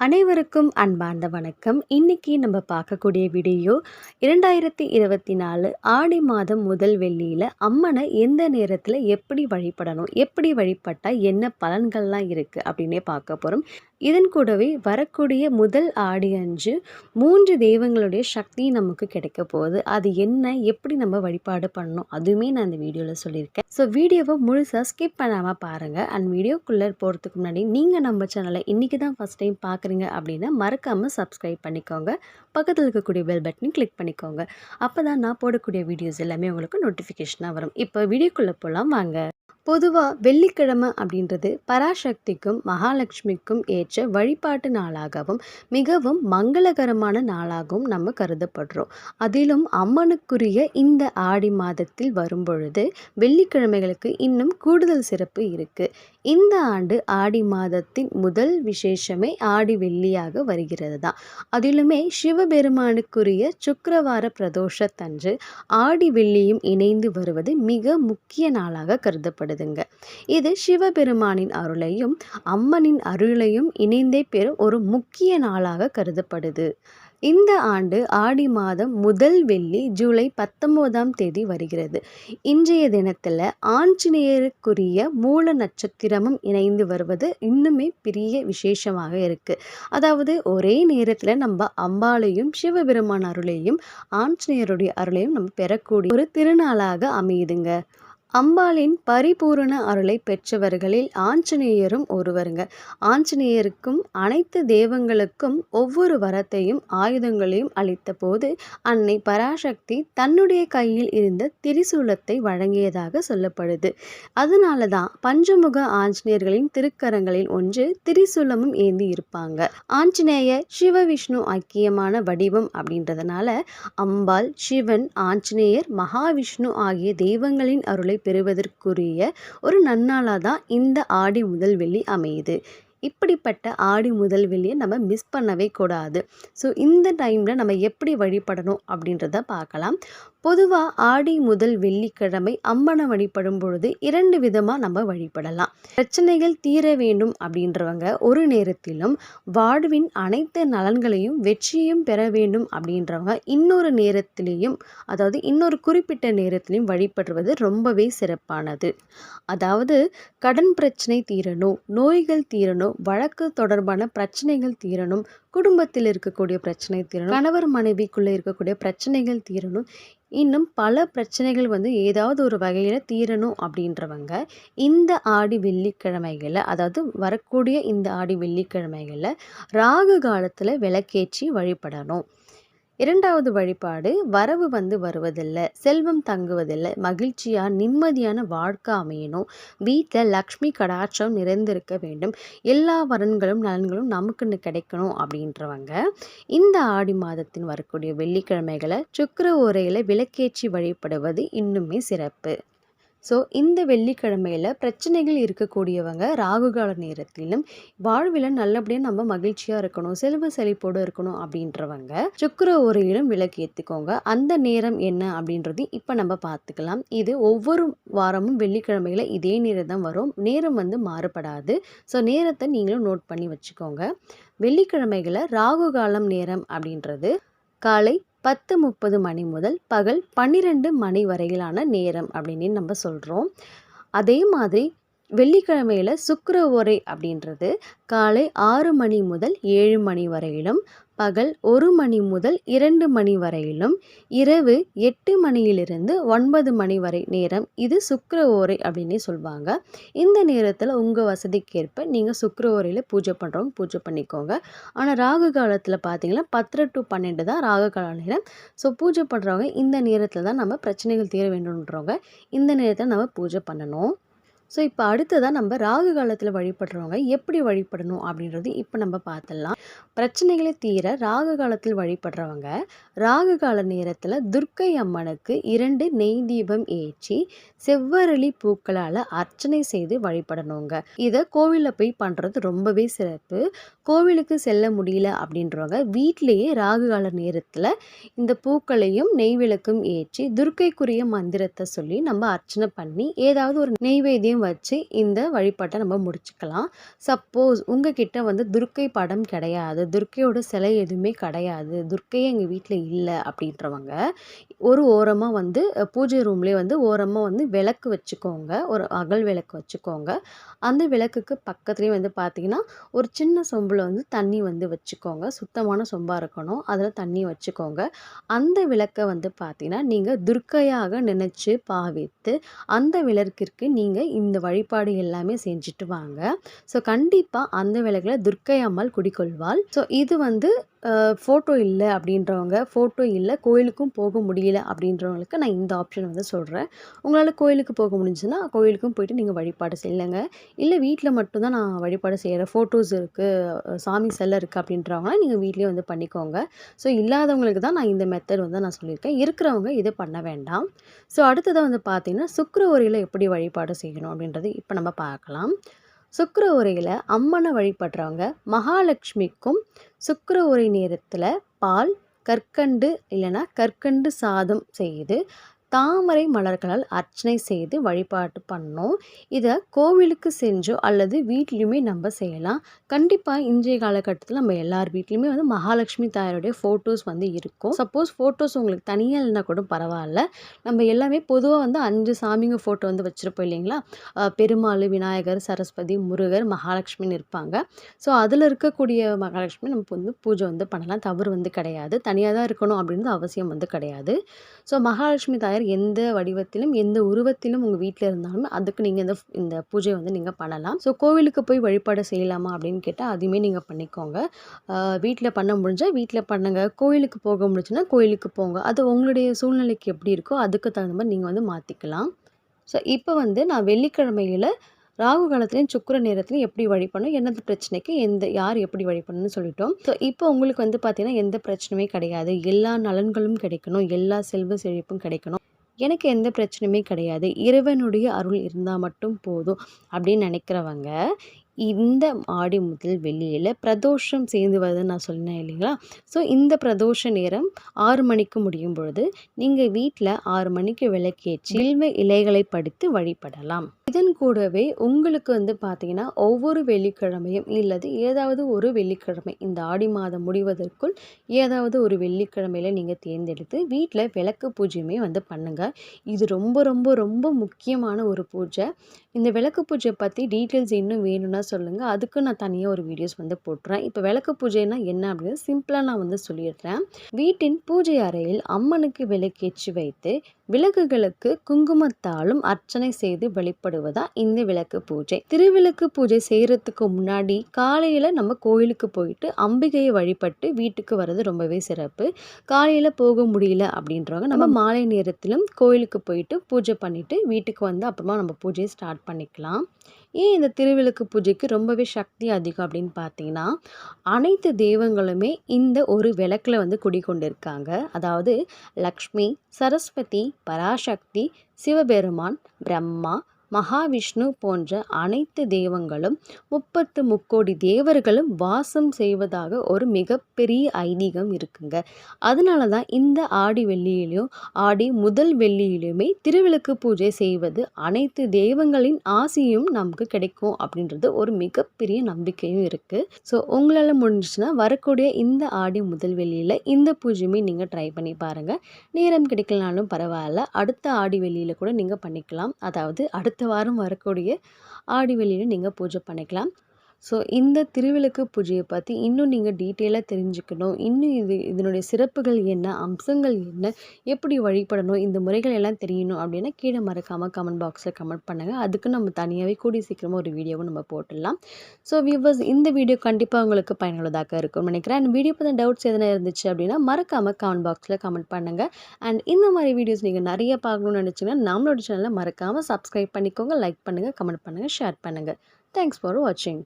அனைவருக்கும் அன்பார்ந்த வணக்கம். இன்னைக்கு நம்ம பார்க்கக்கூடிய வீடியோ இரண்டாயிரத்தி இருபத்தி நாலு ஆடி மாதம் முதல் வெள்ளியில் அம்மனை எந்த நேரத்தில் எப்படி வழிபடணும் எப்படி வழிபட்டால் என்ன பலன்கள்லாம் இருக்குது அப்படின்னே பார்க்க போகிறோம் இதன் கூடவே வரக்கூடிய முதல் ஆடி அஞ்சு மூன்று தெய்வங்களுடைய சக்தி நமக்கு கிடைக்க போகுது. அது என்ன எப்படி நம்ம வழிபாடு பண்ணணும் அதுவுமே நான் இந்த வீடியோவில் சொல்லியிருக்கேன். ஸோ வீடியோவை முழுசாக ஸ்கிப் பண்ணாமல் பாருங்கள் அண்ட் வீடியோக்குள்ளே போகிறதுக்கு முன்னாடி நீங்கள் நம்ம சேனலை இன்றைக்கி தான் ஃபஸ்ட் டைம் பார்க்குறீங்க அப்படின்னா மறக்காமல் சப்ஸ்கிரைப் பண்ணிக்கோங்க. பக்கத்தில் இருக்கக்கூடிய பெல் பட்டனையும் கிளிக் பண்ணிக்கோங்க. அப்போ தான் நான் போடக்கூடிய வீடியோஸ் எல்லாமே உங்களுக்கு நோட்டிஃபிகேஷனாக வரும். இப்போ வீடியோக்குள்ளே போகலாம் வாங்க. பொதுவாக வெள்ளிக்கிழமை அப்படின்றது பராசக்திக்கும் மகாலட்சுமிக்கும் ஏற்ற வழிபாட்டு நாளாகவும் மிகவும் மங்களகரமான நாளாகவும் நம்ம கருதப்படுறோம். அதிலும் அம்மனுக்குரிய இந்த ஆடி மாதத்தில் வரும்பொழுது வெள்ளிக்கிழமைகளுக்கு இன்னும் கூடுதல் சிறப்பு இருக்குது இந்த ஆண்டு ஆடி மாதத்தின் முதல் விசேஷமே ஆடி வெள்ளியாக வருகிறது தான். அதிலுமே சிவபெருமானுக்குரிய சுக்கரவார பிரதோஷத்தன்று ஆடி வெள்ளியும் இணைந்து வருவது மிக முக்கிய நாளாக கருதப்படுது. கருதப்படுதுங்க இது சிவபெருமானின் அருளையும் அம்மனின் அருளையும் இணைந்தே பெறும் ஒரு முக்கிய நாளாக கருதப்படுது. இந்த ஆண்டு ஆடி மாதம் முதல் வெள்ளி ஜூலை பத்தொம்போதாம் தேதி வருகிறது. இன்றைய தினத்தில் ஆஞ்சநேயருக்குரிய மூல நட்சத்திரமும் இணைந்து வருவது இன்னுமே பெரிய விசேஷமாக இருக்குது அதாவது ஒரே நேரத்தில் நம்ம அம்பாளையும் சிவபெருமான் அருளையும் ஆஞ்சநேயருடைய அருளையும் நம்ம பெறக்கூடிய ஒரு திருநாளாக அமையுதுங்க. அம்பாளின் பரிபூரண அருளை பெற்றவர்களில் ஆஞ்சநேயரும் ஒருவருங்க. ஆஞ்சநேயருக்கும் அனைத்து தெய்வங்களுக்கும் ஒவ்வொரு வரத்தையும் ஆயுதங்களையும் அளித்த போது அன்னை பராசக்தி தன்னுடைய கையில் இருந்த திரிசூலத்தை வழங்கியதாக சொல்லப்படுது. அதனால தான் பஞ்சமுக ஆஞ்சநேயர்களின் திருக்கரங்களில் ஒன்று திரிசூலமும் ஏந்தி இருப்பாங்க. ஆஞ்சநேயர் சிவவிஷ்ணு ஐக்கியமான வடிவம் அப்படின்றதுனால அம்பாள் சிவன் ஆஞ்சநேயர் மகாவிஷ்ணு ஆகிய தெய்வங்களின் அருளை பெறுவதற்குரிய ஒரு நன்னாளாக தான் இந்த ஆடி முதல் வெள்ளி அமையுது. இப்படிப்பட்ட ஆடி முதல் வெள்ளியை நம்ம மிஸ் பண்ணவே கூடாது. ஸோ இந்த டைமில் நம்ம எப்படி வழிபடணும் அப்படின்றத பார்க்கலாம். பொதுவாக ஆடி முதல் வெள்ளிக்கிழமை அம்மனை வழிபடும் பொழுது இரண்டு விதமாக நம்ம வழிபடலாம். பிரச்சனைகள் தீர வேண்டும் அப்படின்றவங்க ஒரு நேரத்திலும் வாழ்வின் அனைத்து நலன்களையும் வெற்றியும் பெற வேண்டும் அப்படின்றவங்க இன்னொரு நேரத்திலையும் அதாவது இன்னொரு குறிப்பிட்ட நேரத்திலையும் வழிபடுவது ரொம்பவே சிறப்பானது. அதாவது கடன் பிரச்சனை தீரணும் நோய்கள் தீரணும் வழக்கு தொடர்பான பிரச்சனைகள் தீரணும் குடும்பத்தில் இருக்கக்கூடிய பிரச்சனை தீரணும் கணவர் மனைவிக்குள்ளே இருக்கக்கூடிய பிரச்சனைகள் தீரணும் இன்னும் பல பிரச்சனைகள் வந்து ஏதாவது ஒரு வகையில் தீரணும் அப்படின்றவங்க இந்த ஆடி வெள்ளிக்கிழமைகளில் அதாவது வரக்கூடிய இந்த ஆடி வெள்ளிக்கிழமைகளில் ராகு காலத்தில் விளக்கேற்றி வழிபடணும். இரண்டாவது வழிபாடு வரவு வந்து வருவதில்லை செல்வம் தங்குவதில்லை மகிழ்ச்சியாக நிம்மதியான வாழ்க்கை அமையணும். வீட்டில் லக்ஷ்மி கடாட்சம் நிறைந்திருக்க வேண்டும். எல்லா வரன்களும் நலன்களும் நமக்குன்னு கிடைக்கணும் அப்படின்றவங்க இந்த ஆடி மாதத்தின் வரக்கூடிய வெள்ளிக்கிழமைகளை சுக்கர ஓரையில் விளக்கேற்றி வழிபடுவது இன்னுமே சிறப்பு. ஸோ இந்த வெள்ளிக்கிழமையில் பிரச்சனைகள் இருக்கக்கூடியவங்க ராகுகால நேரத்திலும் வாழ்வில் நல்லபடியாக நம்ம மகிழ்ச்சியாக இருக்கணும் செல்வ செழிப்போடு இருக்கணும் அப்படின்றவங்க சுக்கர உரையிலும் விளக்கு ஏற்றுக்கோங்க அந்த நேரம் என்ன அப்படின்றது இப்போ நம்ம பார்த்துக்கலாம். இது ஒவ்வொரு வாரமும் வெள்ளிக்கிழமையில் இதே நேரம் தான் வரும். நேரம் வந்து மாறுபடாது. ஸோ நேரத்தை நீங்களும் நோட் பண்ணி வச்சுக்கோங்க. வெள்ளிக்கிழமைகளை ராகு காலம் நேரம் அப்படின்றது காலை பத்து முப்பது மணி முதல் பகல் பன்னிரெண்டு மணி வரையிலான நேரம் அப்படின்னு நம்ம சொல்கிறோம் அதே மாதிரி வெள்ளிக்கிழமையில் சுக்கர ஓரை அப்படின்றது. காலை ஆறு மணி முதல் ஏழு மணி வரையிலும் பகல் ஒரு மணி முதல் இரண்டு மணி வரையிலும் இரவு எட்டு மணியிலிருந்து ஒன்பது மணி வரை நேரம் இது சுக்கர ஓரை அப்படின்னே சொல்லுவாங்க இந்த நேரத்தில் உங்கள் வசதிக்கேற்ப நீங்கள் சுக்கர ஓரையில் பூஜை பண்ணுறவங்க பூஜை பண்ணிக்கோங்க. ஆனால் ராகு காலத்தில் பார்த்தீங்கன்னா பத்து டு பன்னெண்டு தான் ராகு கால நேரம். ஸோ பூஜை பண்ணுறவங்க இந்த நேரத்தில் தான் நம்ம பிரச்சனைகள் தீர வேண்டும்ன்றவங்க இந்த நேரத்தில் நம்ம பூஜை பண்ணணும். ஸோ இப்போ அடுத்ததாக நம்ம ராகு காலத்தில் வழிபடுறவங்க எப்படி வழிபடணும் அப்படின்றது இப்போ நம்ம பார்த்துடலாம் பிரச்சனைகளை தீர ராகு காலத்தில் வழிபடுறவங்க ராகு கால நேரத்தில் துர்க்கை அம்மனுக்கு இரண்டு நெய் தீபம் ஏற்றி செவ்வரளி பூக்களால் அர்ச்சனை செய்து வழிபடணுங்க. இதை கோவிலில் போய் பண்ணுறது ரொம்பவே சிறப்பு. கோவிலுக்கு செல்ல முடியல அப்படின்றவங்க வீட்டிலேயே ராகு கால நேரத்தில் இந்த பூக்களையும் நெய் விளக்கும் ஏற்றி துர்க்கைக்குரிய மந்திரத்தை சொல்லி நம்ம அர்ச்சனை பண்ணி ஏதாவது ஒரு நெய்வேத்தியம் விளக்கையும் வச்சு இந்த வழிபாட்டை நம்ம முடிச்சுக்கலாம். சப்போஸ் உங்ககிட்ட வந்து துர்க்கை படம் கிடையாது. துர்க்கையோட சிலை எதுவுமே கிடையாது. துர்க்கையே எங்கள் வீட்டில் இல்லை அப்படின்றவங்க ஒரு ஓரமாக வந்து பூஜை ரூம்லேயே வந்து ஓரமாக வந்து விளக்கு வச்சுக்கோங்க. ஒரு அகல் விளக்கு வச்சுக்கோங்க. அந்த விளக்குக்கு பக்கத்துலேயே வந்து பார்த்திங்கன்னா ஒரு சின்ன சொம்பில் வந்து தண்ணி வந்து வச்சுக்கோங்க. சுத்தமான சொம்பாக இருக்கணும். அதில் தண்ணி வச்சுக்கோங்க. அந்த விளக்கை வந்து பார்த்திங்கன்னா நீங்கள் துர்க்கையாக நினச்சி பாவித்து அந்த விளக்கிற்கு நீங்கள் இந்த இந்த வழிபாடு எல்லாமே செஞ்சுட்டு வாங்க. ஸோ கண்டிப்பாக அந்த விளக்கில் துர்க்கை அம்மாள் குடிக்கொள்வாள் ஸோ இது வந்து ஃபோட்டோ இல்லை அப்படின்றவங்க ஃபோட்டோ இல்லை கோயிலுக்கும் போக முடியல அப்படின்றவங்களுக்கு நான் இந்த ஆப்ஷன் வந்து சொல்கிறேன் உங்களால் கோயிலுக்கு போக முடிஞ்சுன்னா கோயிலுக்கும் போயிட்டு நீங்கள் வழிபாடு செய்யலைங்க. இல்லை வீட்டில் மட்டும்தான் நான் வழிபாடு செய்கிறேன் ஃபோட்டோஸ் இருக்குது சாமி செல்ல இருக்குது அப்படின்றவங்களாம் நீங்கள் வீட்லேயே வந்து பண்ணிக்கோங்க. ஸோ இல்லாதவங்களுக்கு தான் நான் இந்த மெத்தட் வந்து நான் சொல்லியிருக்கேன். இருக்கிறவங்க இதை பண்ண வேண்டாம். ஸோ அடுத்ததாக வந்து பார்த்திங்கன்னா சுக்கர உரையில் எப்படி வழிபாடு செய்யணும் அப்படின்றது இப்போ நம்ம பார்க்கலாம். சுக்கர உரையில் அம்மனை வழிபடுறவங்க மகாலட்சுமிக்கும் சுக்கர உரை நேரத்தில் பால் கற்கண்டு இல்லைன்னா கற்கண்டு சாதம் செய்து தாமரை மலர்களால் அர்ச்சனை செய்து வழிபாட்டு பண்ணோம். இதை கோவிலுக்கு செஞ்சோ அல்லது வீட்லேயுமே நம்ம செய்யலாம். கண்டிப்பாக இன்றைய காலகட்டத்தில் நம்ம எல்லார் வீட்லேயுமே வந்து மகாலட்சுமி தாயாருடைய ஃபோட்டோஸ் வந்து இருக்கும். சப்போஸ் ஃபோட்டோஸ் உங்களுக்கு தனியாக இல்லைனா கூட பரவாயில்ல. நம்ம எல்லாமே பொதுவாக வந்து அஞ்சு சாமிங்க ஃபோட்டோ வந்து வச்சுருப்போம் இல்லைங்களா? பெருமாள் விநாயகர் சரஸ்வதி முருகர் மகாலட்சுமின்னு இருப்பாங்க. ஸோ அதில் இருக்கக்கூடிய மகாலட்சுமி நம்ம வந்து பூஜை வந்து பண்ணலாம். தவறு வந்து கிடையாது. தனியாக தான் இருக்கணும் அப்படின்றது அவசியம் வந்து கிடையாது. ஸோ மகாலட்சுமி தாயார் விநாயகர் எந்த வடிவத்திலும் எந்த உருவத்திலும் உங்கள் வீட்டில் இருந்தாலும் அதுக்கு நீங்கள் இந்த இந்த பூஜை வந்து நீங்கள் பண்ணலாம். ஸோ கோவிலுக்கு போய் வழிபாடு செய்யலாமா அப்படின்னு கேட்டால் அதுவுமே நீங்கள் பண்ணிக்கோங்க. வீட்டில் பண்ண முடிஞ்சால் வீட்டில் பண்ணுங்கள் கோயிலுக்கு போக முடிஞ்சுன்னா கோயிலுக்கு போங்க. அது உங்களுடைய சூழ்நிலைக்கு எப்படி இருக்கோ அதுக்கு தகுந்த மாதிரி நீங்கள் வந்து மாற்றிக்கலாம் ஸோ இப்போ வந்து நான் வெள்ளிக்கிழமையில் ராகு காலத்துலேயும் சுக்கர நேரத்துலையும் எப்படி வழிபடணும் என்னது பிரச்சனைக்கு எந்த யார் எப்படி வழிபடணும்னு சொல்லிட்டோம். ஸோ இப்போ உங்களுக்கு வந்து பார்த்தீங்கன்னா எந்த பிரச்சனையுமே கிடையாது. எல்லா நலன்களும் கிடைக்கணும். எல்லா செல்வ செழிப்பும் கிடைக்கணும். எனக்கு எந்த பிரச்சனையுமே கிடையாது. இறைவனுடைய அருள் இருந்தால் மட்டும் போதும் அப்படின்னு நினைக்கிறவங்க இந்த ஆடி முதல் வெள்ளியில் பிரதோஷம் சேர்ந்து வருதுன்னு நான் சொன்னேன் இல்லைங்களா? ஸோ இந்த பிரதோஷ நேரம் ஆறு மணிக்கு முடியும் பொழுது நீங்கள் வீட்டில் ஆறு மணிக்கு விளக்கேற்றி வில்வ இலைகளை படித்து வழிபடலாம். இதன் கூடவே உங்களுக்கு வந்து பார்த்தீங்கன்னா ஒவ்வொரு வெள்ளிக்கிழமையும் இல்லது ஏதாவது ஒரு வெள்ளிக்கிழமை இந்த ஆடி மாதம் முடிவதற்குள் ஏதாவது ஒரு வெள்ளிக்கிழமையில் நீங்கள் தேர்ந்தெடுத்து வீட்டில் விளக்கு பூஜையுமே வந்து பண்ணுங்கள் இது ரொம்ப ரொம்ப ரொம்ப முக்கியமான ஒரு பூஜை. இந்த விளக்கு பூஜை பற்றி டீட்டெயில்ஸ் இன்னும் வேணும்னா சொல்லுங்கள் அதுக்கு நான் தனியாக ஒரு வீடியோஸ் வந்து போட்டுறேன். இப்போ விளக்கு பூஜைனா என்ன அப்படின்னு சிம்பிளாக நான் வந்து சொல்லிடுறேன். வீட்டின் பூஜை அறையில் அம்மனுக்கு விளக்கேற்றி வைத்து விளக்குகளுக்கு குங்குமத்தாலும் அர்ச்சனை செய்து வழிபடுவதா இந்த விளக்கு பூஜை. திருவிளக்கு பூஜை செய்கிறதுக்கு முன்னாடி காலையில் நம்ம கோயிலுக்கு போயிட்டு அம்பிகையை வழிபட்டு வீட்டுக்கு வர்றது ரொம்பவே சிறப்பு. காலையில் போக முடியல அப்படின்றவங்க நம்ம மாலை நேரத்திலும் கோயிலுக்கு போயிட்டு பூஜை பண்ணிவிட்டு வீட்டுக்கு வந்து அப்புறமா நம்ம பூஜையை ஸ்டார்ட் பண்ணிக்கலாம். ஏன் இந்த திருவிளக்கு பூஜைக்கு ரொம்பவே சக்தி அதிகம் அப்படின்னு பார்த்தீங்கன்னா அனைத்து தெய்வங்களுமே இந்த ஒரு விளக்கில் வந்து குடிக்கொண்டிருக்காங்க அதாவது லக்ஷ்மி சரஸ்வதி பராசக்தி சிவபெருமான் பிரம்மா மகாவிஷ்ணு போன்ற அனைத்து தெய்வங்களும் முப்பத்து முக்கோடி தேவர்களும் வாசம் செய்வதாக ஒரு மிகப்பெரிய ஐதீகம் இருக்குங்க. அதனால தான் இந்த ஆடி வெள்ளியிலையும் ஆடி முதல் வெள்ளியிலையுமே திருவிளக்கு பூஜை செய்வது அனைத்து தெய்வங்களின் ஆசையும் நமக்கு கிடைக்கும் அப்படின்றது ஒரு மிகப்பெரிய நம்பிக்கையும் இருக்குது ஸோ உங்களால் முடிஞ்சிச்சுன்னா வரக்கூடிய இந்த ஆடி முதல் வெள்ளியில் இந்த பூஜையுமே நீங்கள் ட்ரை பண்ணி பாருங்கள் நேரம் கிடைக்கலனாலும் பரவாயில்ல. அடுத்த ஆடி வெள்ளியில் கூட நீங்கள் பண்ணிக்கலாம். அதாவது அடுத்த அடுத்த வாரம் வரக்கூடிய ஆடி வெளியில் நீங்கள் பூஜை பண்ணிக்கலாம். ஸோ இந்த திருவிளக்கு பூஜையை பற்றி இன்னும் நீங்கள் டீட்டெயிலாக தெரிஞ்சுக்கணும். இன்னும் இது இதனுடைய சிறப்புகள் என்ன? அம்சங்கள் என்ன? எப்படி வழிபடணும்? இந்த முறைகள் எல்லாம் தெரியணும் அப்படின்னா கீழே மறக்காமல் கமெண்ட் பாக்ஸில் கமெண்ட் பண்ணுங்கள் அதுக்கு நம்ம தனியாகவே கூடி சீக்கிரமாக ஒரு வீடியோவும் நம்ம போட்டுடலாம். ஸோ வியூவர்ஸ் இந்த வீடியோ கண்டிப்பாக உங்களுக்கு பயனுள்ளதாக இருக்கும்னு நினைக்கிறேன். அண்ட் வீடியோ பற்றி டவுட்ஸ் எதனா இருந்துச்சு அப்படின்னா மறக்காமல் கமெண்ட் பாக்ஸில் கமெண்ட் பண்ணுங்கள் அண்ட் இந்த மாதிரி வீடியோஸ் நீங்கள் நிறைய பார்க்கணும்னு நினச்சிங்கன்னா நம்மளோட சேனலை மறக்காமல் சப்ஸ்கிரைப் பண்ணிக்கோங்க லைக் பண்ணுங்கள் கமெண்ட் பண்ணுங்கள் ஷேர் பண்ணுங்கள் தேங்க்ஸ் ஃபார் வாட்சிங்